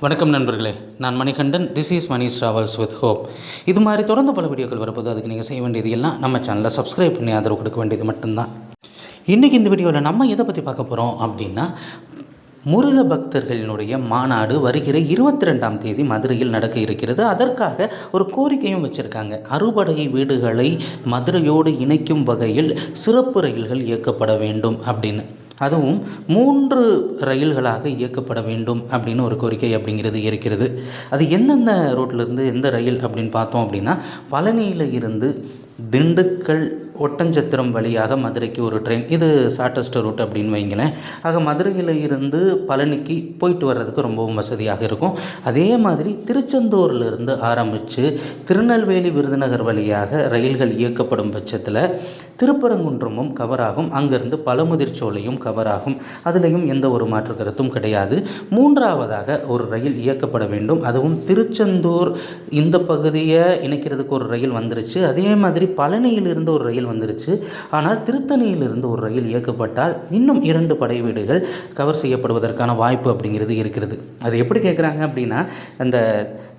வணக்கம் நண்பர்களே. நான் Manikandan. This is Mani travels with hope இது மாதிரி தொடர்ந்து பல வீடியோக்கள் வரப்போது அதுக்கு நீங்கள் செய்ய வேண்டியது எல்லாம் நம்ம சேனலை சப்ஸ்கிரைப் பண்ணி ஆதரவு கொடுக்க வேண்டியது மட்டும்தான். இன்றைக்கி இந்த வீடியோவில் நம்ம எதை பற்றி பார்க்க போகிறோம் அப்படின்னா முருக பக்தர்களினுடைய மாநாடு வருகிற இருபத்தி ரெண்டாம் தேதி மதுரையில் நடக்க இருக்கிறது. அதற்காக ஒரு கோரிக்கையும் வச்சுருக்காங்க. அறுபடை வீடுகளை மதுரையோடு இணைக்கும் வகையில் சிறப்பு ரயில்கள் இயக்கப்பட வேண்டும் அப்படின்னு. அதுவும் மூன்று ரயில்களாக இயக்கப்பட வேண்டும் அப்படின்னு ஒரு கோரிக்கை அப்படிங்கிறது இருக்கிறது. அது எந்தெந்த ரோட்டிலிருந்து எந்த ரயில் அப்படின்னு பார்த்தோம் அப்படின்னா பழனியில் இருந்து திண்டுக்கல் ஒட்டஞ்சத்திரம் வழியாக மதுரைக்கு ஒரு ட்ரெயின் இது ஷார்ட்டஸ்ட் ரூட் அப்படின்னு வைங்களேன். ஆக மதுரையில் இருந்து பழனிக்கு போயிட்டு வர்றதுக்கு ரொம்பவும் வசதியாக இருக்கும். அதே மாதிரி திருச்செந்தூர்லேருந்து ஆரம்பித்து திருநெல்வேலி விருதுநகர் வழியாக ரயில்கள் இயக்கப்படும் பட்சத்தில் திருப்பரங்குன்றமும் கவர் ஆகும் அங்கேருந்து பழமுதிர்ச்சோலையும் கவர் ஆகும் அதுலேயும் எந்த ஒரு மாற்று கருத்தும் கிடையாது. மூன்றாவதாக ஒரு ரயில் இயக்கப்பட வேண்டும். அதுவும் திருச்செந்தூர் இந்த பகுதியை இணைக்கிறதுக்கு ஒரு ரயில் வந்துருச்சு. அதே மாதிரி பழனியிலிருந்து ஒரு ரயில் வந்துருச்சு. ஆனால் திருத்தணியிலிருந்து ஒரு ரயில் இயக்கப்பட்டால் இன்னும் இரண்டு படை வீடுகள் கவர் செய்யப்படுவதற்கான வாய்ப்பு அப்படிங்கிறது இருக்கிறது. அது எப்படி கேட்குறாங்க அப்படின்னா அந்த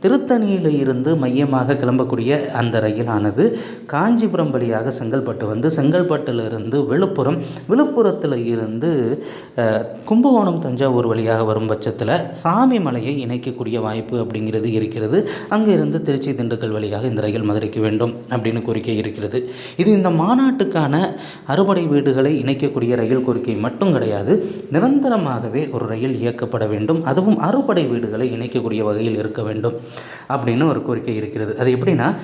திருத்தணியில் இருந்து மையமாக கிளம்பக்கூடிய அந்த ரயிலானது காஞ்சிபுரம் வழியாக செங்கல்பட்டு வந்து செங்கல்பட்டிலிருந்து விழுப்புரம் விழுப்புரத்தில் இருந்து கும்பகோணம் தஞ்சாவூர் வழியாக வரும் பட்சத்தில் சாமி மலையை இணைக்கக்கூடிய வாய்ப்பு அப்படிங்கிறது இருக்கிறது. அங்கே இருந்து திருச்சி திண்டுக்கல் வழியாக இந்த ரயில் மதுரைக்கு வேண்டும் அப்படின்னு கோரிக்கை இருக்கிறது. இது இந்த மாநாட்டுக்கான அறுபடை வீடுகளை இணைக்கக்கூடிய ரயில் கோரிக்கை மட்டும் கிடையாது. நிரந்தரமாகவே ஒரு ரயில் இயக்கப்பட வேண்டும். அதுவும் அறுபடை வீடுகளை இணைக்கக்கூடிய வகையில் இருக்க வேண்டும். அப்படின்னு ஒரு கோரிக்கை இருக்கிறது. அது எப்படின்னா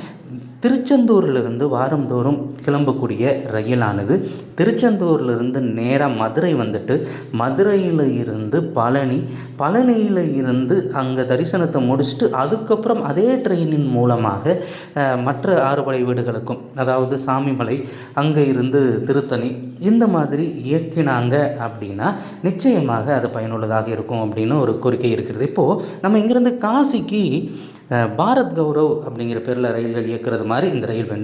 திருச்செந்தூரிலிருந்து வாரந்தோறும் கிளம்பக்கூடிய ரயிலானது திருச்செந்தூர்லேருந்து நேராக மதுரை வந்துட்டு மதுரையில் இருந்து பழனி பழனியில் இருந்து அங்கே தரிசனத்தை முடிச்சுட்டு அதுக்கப்புறம் அதே ட்ரெயினின் மூலமாக மற்ற ஆறுபடை வீடுகளுக்கும் அதாவது சாமிமலை அங்கே இருந்து திருத்தணி இந்த மாதிரி இயக்கினாங்க அப்படின்னா நிச்சயமாக அது பயனுள்ளதாக இருக்கும் அப்படின்னு ஒரு கோரிக்கை இருக்கிறது. இப்போது நம்ம இங்கேருந்து காசிக்கு பாரத் கௌரவ் அப்படிங்கிற பேரில் ரயில்கள் இயக்கிறது மாதிரி இந்த ரயில் வேண்டும்